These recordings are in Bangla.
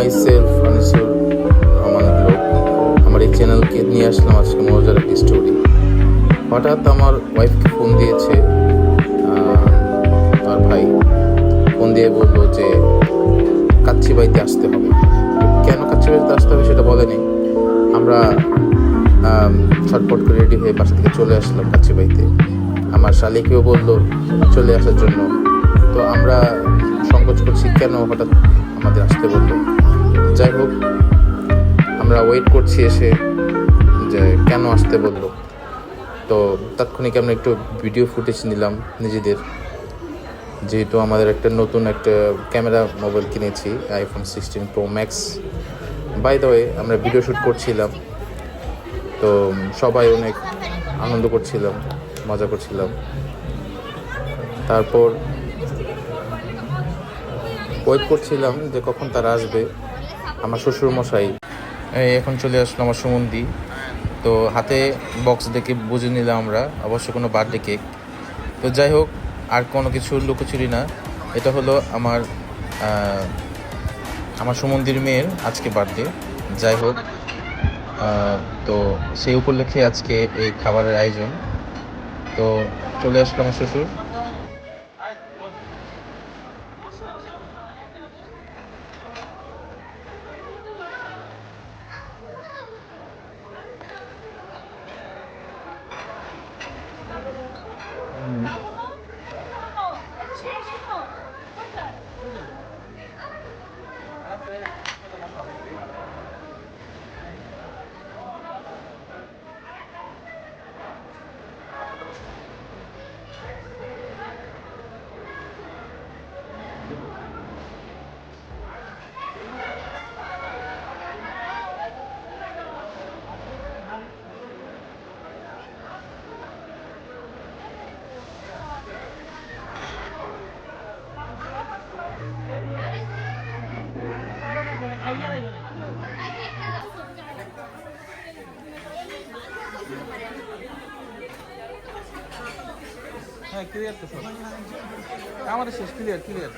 My self Anisur Rahman vlog আমার এই চ্যানেলকে নিয়ে আসলাম আজকে মজার একটি স্টোরি হঠাৎ আমার ওয়াইফকে ফোন দিয়েছে তার ভাই। ফোন দিয়ে বলল যে কাচ্চি বাড়িতে আসতে হবে। কেন কাচ্চি বাড়িতে আসতে হবে সেটা বলেনি। আমরা আম, ছটপট করে রেডি হয়ে বাসা থেকে চলে আসলাম কাচ্চি বাড়িতে। আমার শালিকেও বলল চলে আসার জন্য। তো আমরা সংকোচ করছি কেন হঠাৎ আমাদের আসতে বলল? যাই হোক, আমরা ওয়েট করছি এসে যে কেন আসতে বলল। তো তাৎক্ষণিক আমরা একটু ভিডিও ফুটেজ নিলাম নিজেদের। যেহেতু আমাদের একটা নতুন একটা ক্যামেরা মোবাইল কিনেছি iPhone sixteen pro max by the way আমরা ভিডিও শ্যুট করছিলাম। তো সবাই অনেক আনন্দ করছিলাম, মজা করছিলাম। তারপর ওয়েট করছিলাম যে কখন তারা আসবে। আমার শ্বশুর মশাই এখন চলে আসলো আমার সুমন্দি। তো হাতে বক্স দেখে বুঝে নিলাম আমরা, অবশ্য কোনো বার্থডে কেক তো যাই হোক, আর কোনো কিছু লুকোচুরি না। এটা হলো আমার আমার সুমন্দির মেয়ের আজকে বার্থডে যাই হোক তো সেই উপলক্ষে আজকে এই খাবারের আয়োজন। তো চলে আসলো আমার শ্বশুর। হ্যাঁ ক্লিয়ার তো সব। আমাদের শেষ ক্লিয়ার ক্লিয়ার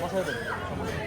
বসাই দেবে সমস্যা।